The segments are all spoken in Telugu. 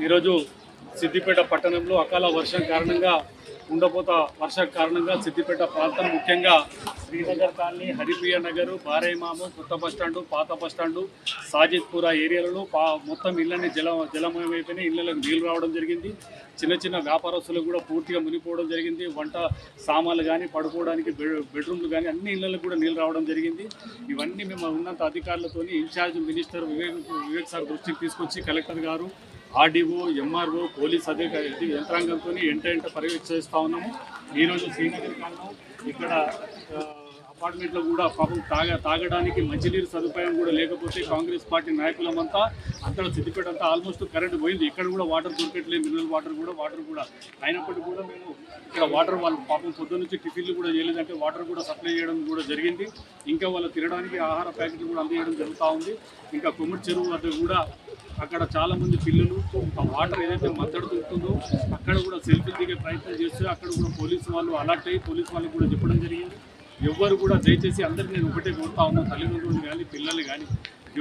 ఈరోజు సిద్దిపేట పట్టణంలో అకాల వర్షం కారణంగా ఉండపోత వర్షం కారణంగా సిద్దిపేట ప్రాంతం ముఖ్యంగా శ్రీనగర్ కాలనీ హరిప్రియ నగర్ బారేమాము కొత్త బస్టాండు పాత బస్టాండు సాజిద్పుర ఏరియాలలో పా మొత్తం ఇళ్ళని జల జలమైతేనే ఇళ్ళలకు నీళ్ళు రావడం జరిగింది. చిన్న చిన్న వ్యాపారస్తులకు కూడా పూర్తిగా మునిగిపోవడం జరిగింది. వంట సామాన్లు కానీ పడుకోవడానికి బెడ్రూమ్లు కానీ అన్ని ఇళ్ళలకు కూడా నీళ్ళు రావడం జరిగింది. ఇవన్నీ మేము ఉన్నత అధికారులతో in-charge minister Vivek Vivek sir దృష్టికి తీసుకొచ్చి కలెక్టర్ గారు ఆర్డీఓ ఎంఆర్ఓ పోలీస్ అధికారి యంత్రాంగంతో ఎంట ఎంట పర్యవేక్షిస్తూ ఉన్నాము. ఈరోజు శ్రీనగర్ కాలం ఇక్కడ అపార్ట్మెంట్లో కూడా పాపం తాగ తాగడానికి మంచినీరు సదుపాయం కూడా లేకపోతే కాంగ్రెస్ పార్టీ నాయకులమంతా అంతా సిద్దిపేట అంతా ఆల్మోస్ట్ కరెంట్ పోయింది. ఇక్కడ కూడా వాటర్ దొరకట్లేదు మినరల్ వాటర్ కూడా వాటర్ కూడా. అయినప్పటికీ కూడా మేము ఇక్కడ వాటర్ వాళ్ళు పాపం పొద్దు నుంచి టిఫిన్లు కూడా చేయలేదంటే వాటర్ కూడా సప్లై చేయడం కూడా జరిగింది. ఇంకా వాళ్ళు తినడానికి ఆహార ప్యాకెట్లు కూడా అందజేయడం జరుగుతూ ఉంది. ఇంకా కొమ్మటి చెరువు వద్ద కూడా అక్కడ చాలామంది పిల్లలు ఆ వాటర్ ఏదైతే మద్దతు దొరుకుతుందో అక్కడ కూడా సెల్ఫీ దిగే ప్రయత్నం చేస్తే అక్కడ కూడా పోలీసు వాళ్ళు అలర్ట్ అయ్యి పోలీసు వాళ్ళకి కూడా చెప్పడం జరిగింది. ఎవ్వరు కూడా దయచేసి అందరికీ నేను ఒకటే కోరుతా ఉన్నా తల్లిదండ్రులు కానీ పిల్లలు కానీ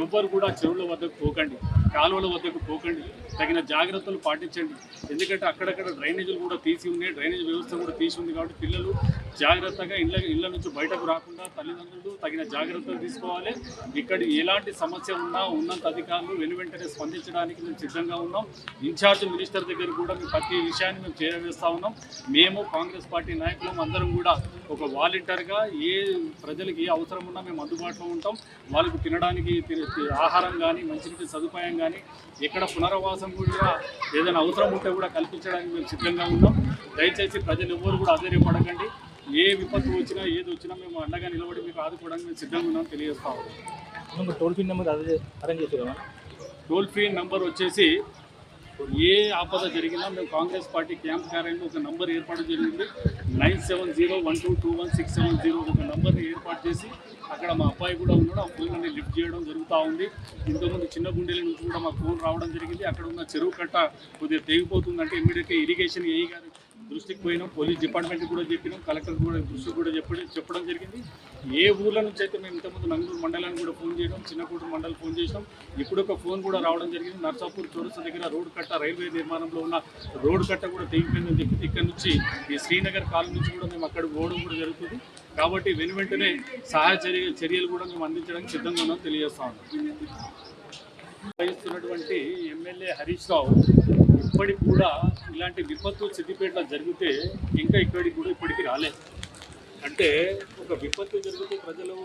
ఎవ్వరు కూడా చెరువుల వద్దకు పోకండి. కాలువల వద్దకు పోకండి. తగిన జాగ్రత్తలు పాటించండి. ఎందుకంటే అక్కడక్కడ డ్రైనేజీలు కూడా తీసి ఉన్నాయి. డ్రైనేజ్ వ్యవస్థ కూడా తీసి ఉంది కాబట్టి పిల్లలు జాగ్రత్తగా ఇళ్ళ ఇళ్ళ నుంచి బయటకు రాకుండా తల్లిదండ్రులు తగిన జాగ్రత్తలు తీసుకోవాలి. ఇక్కడ ఎలాంటి సమస్య ఉన్నా ఉన్నంత అధికారులు వెనువెంటనే స్పందించడానికి మేము సిద్ధంగా ఉన్నాం. ఇన్ఛార్జ్ మినిస్టర్ దగ్గర కూడా మేము ప్రతి విషయాన్ని మేము చేరవేస్తూ ఉన్నాం. మేము కాంగ్రెస్ పార్టీ నాయకులం అందరం కూడా ఒక వాలంటీర్గా ఏ ప్రజలకు ఏ అవసరం ఉన్నా మేము అందుబాటులో ఉంటాం. వాళ్ళకు తినడానికి ఆహారం కానీ మంచినీటి సదుపాయం కానీ ఎక్కడ పునరావాసం కూడా ఏదైనా అవసరం ఉంటే కూడా కల్పించడానికి మేము సిద్ధంగా ఉన్నాం. దయచేసి ప్రజలు ఎవరు కూడా ఆశ్చర్యపడకండి. ఏ విపత్తు వచ్చినా ఏది వచ్చినా మేము అండగా నిలబడి మీకు ఆదుకోవడానికి మేము సిద్ధంగా ఉన్నాం తెలియజేస్తా ఉన్నాం. టోల్ ఫ్రీ నెంబర్ అదే అరేంజ్ కదా టోల్ ఫ్రీ నంబర్ వచ్చేసి ఏ ఆపద జరిగినా మేము కాంగ్రెస్ పార్టీ క్యాంప్ కార్యాలయంలో ఒక నంబర్ ఏర్పాటు జరిగింది. Nine seven zero one two two one six seven zero ఒక నంబర్ని ఏర్పాటు చేసి అక్కడ మా అబ్బాయి కూడా ఉన్నాడు. ఆ ఫోన్లని లిఫ్ట్ చేయడం జరుగుతూ ఉంది. ఇంతకుముందు చిన్న గుండెల నుంచి కూడా మా ఫోన్ రావడం జరిగింది. అక్కడ ఉన్న చెరువు కట్ట కొద్దిగా తెగిపోతుందంటే ఇమీడియట్గా ఇరిగేషన్ ఏ గారు దృష్టికి పోయినాం. పోలీస్ డిపార్ట్మెంట్ కూడా చెప్పినాం. కలెక్టర్ కూడా దృష్టికి కూడా చెప్పడం చెప్పడం జరిగింది. ఏ ఊర్ల నుంచి అయితే మేము ఇంతకుముందు నంగూరు మండలానికి కూడా ఫోన్ చేయడం చిన్నకూటు మండలి ఫోన్ చేసినాం. ఇప్పుడు ఒక ఫోన్ కూడా రావడం జరిగింది. నర్సాపూర్ చౌరస్తా దగ్గర రోడ్ కట్ట రైల్వే నిర్మాణంలో ఉన్న రోడ్డు కట్ట కూడా తెగిపోయిందని చెప్పి ఇక్కడ నుంచి ఈ శ్రీనగర్ కాలం నుంచి కూడా మేము అక్కడ పోవడం కూడా జరుగుతుంది. కాబట్టి వెను వెంటనే సహాయ చర్య చర్యలు కూడా మేము అందించడానికి సిద్ధంగా ఉన్నాం తెలియజేస్తా ఉన్నాం. వహిస్తున్నటువంటి ఎమ్మెల్యే హరీష్ రావు ఇప్పటికి కూడా ఇలాంటి విపత్తు సిద్దిపేటలో జరిగితే ఇంకా ఇక్కడికి కూడా ఇప్పటికి రాలేదు. అంటే ఒక విపత్తు జరిగితే ప్రజలు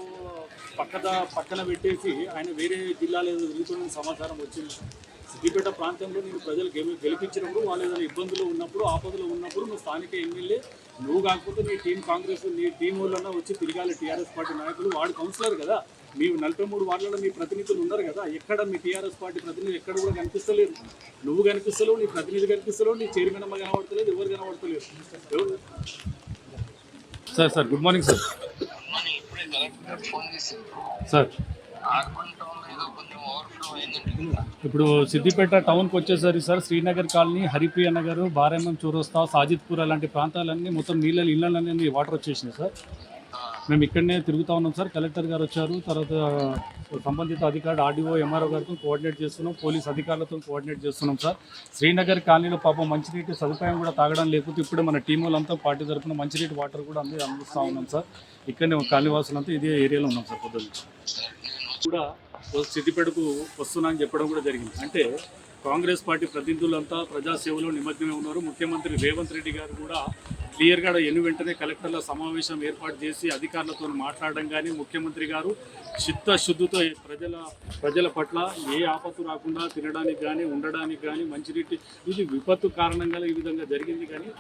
పక్కద పక్కన పెట్టేసి ఆయన వేరే జిల్లాలో వెళ్తున్న సమాచారం వచ్చింది. సిద్దిపేట ప్రాంతంలో నేను ప్రజలు గెలి- గెలిపించినప్పుడు వాళ్ళు ఏదైనా ఇబ్బందులు ఉన్నప్పుడు ఆపదలు ఉన్నప్పుడు నువ్వు స్థానిక ఎమ్మెల్యే నువ్వు కాకపోతే నీ టీం కాంగ్రెస్ నీ టీం వాళ్ళన్నా వచ్చి తిరగాలి టీఆర్ఎస్ పార్టీ నాయకులు. వాడు కౌన్సిలర్ కదా. మీ నలభై మూడు వార్డులలో మీ ప్రతినిధులు ఉన్నారు కదా. ఎక్కడ మీ టీఆర్ఎస్ పార్టీ ప్రతినిధి ఎక్కడ కూడా కనిపిస్తలేరు. నువ్వు కనిపిస్తలేవు నీ ప్రతినిధి కనిపిస్తలేవు నీ చైర్మన్ అమ్మ కనబడతలేదు ఎవరు కనబడతలేరు. ఎవరు? Sir sir good morning sir. Sir. ఇప్పుడు సిద్దిపేట టౌన్కి వచ్చేసరికి సార్ శ్రీనగర్ కాలనీ హరిప్రియ నగర్ బారెమ్మం చౌరస్తా సాజిద్పూర్ అలాంటి ప్రాంతాలన్నీ మొత్తం నీళ్ళ ఇళ్ళన్నీ వాటర్ వచ్చేసినాయి సార్. మేము ఇక్కడనే తిరుగుతూ ఉన్నాం సార్. కలెక్టర్ గారు వచ్చారు. తర్వాత సంబంధిత అధికారులు ఆర్డీఓ ఎంఆర్ఓ గారితో కోఆర్డినేట్ చేస్తున్నాం. పోలీస్ అధికారులతో కోఆర్డినేట్ చేస్తున్నాం సార్. శ్రీనగర్ కాలనీలో పాపం మంచినీటి సదుపాయం కూడా తాగడం లేకపోతే ఇప్పుడే మన టీం వాళ్ళంతా పార్టీ తరఫున మంచినీటి వాటర్ కూడా అంది అందిస్తూ ఉన్నాం సార్. ఇక్కడనే కాలనీ వాసులంతా ఇదే ఏరియాలో ఉన్నాం సార్ పొద్దున్న కూడా స్థితిపెడుకు వస్తున్నా అని చెప్పడం కూడా జరిగింది. అంటే కాంగ్రెస్ పార్టీ ప్రతినిధులంతా ప్రజాసేవలో నిమగ్నమై ఉన్నారు. ముఖ్యమంత్రి రేవంత్ రెడ్డి గారు కూడా క్లియర్గా ఎన్ని వెంటనే కలెక్టర్ల సమావేశం ఏర్పాటు చేసి అధికారులతో మాట్లాడడం కానీ ముఖ్యమంత్రి గారు చిత్తశుద్ధితో ప్రజల ప్రజల పట్ల ఏ ఆపత్తు రాకుండా తినడానికి కానీ ఉండడానికి కానీ మంచినీటి ఇది విపత్తు కారణంగా ఈ విధంగా జరిగింది కానీ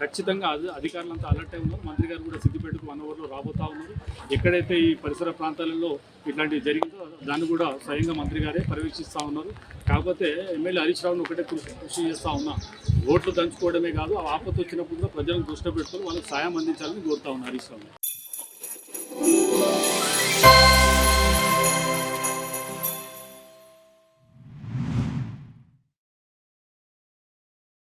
ఖచ్చితంగా అది అధికారులంతా అలర్ట్ అయి ఉన్నారు. మంత్రి గారు కూడా సిద్దిపేటకు వన్ అవర్లో రాబోతా ఉన్నారు. ఎక్కడైతే ఈ పరిసర ప్రాంతాలలో ఇట్లాంటివి జరిగిందో దాన్ని కూడా స్వయంగా మంత్రి గారే పర్యవేక్షిస్తూ ఉన్నారు. కాకపోతే ఎమ్మెల్యే హరీష్ రావును ఒకటే కృషి కృషి చేస్తూ ఉన్నా. ఓట్లు దంచుకోవడమే కాదు ఆ ఆపత్తు వచ్చినప్పుడు కూడా ప్రజలను దృష్టి పెట్టుకొని వాళ్ళకి సాయం అందించాలని కోరుతా ఉన్నారు హరీష్ రావు.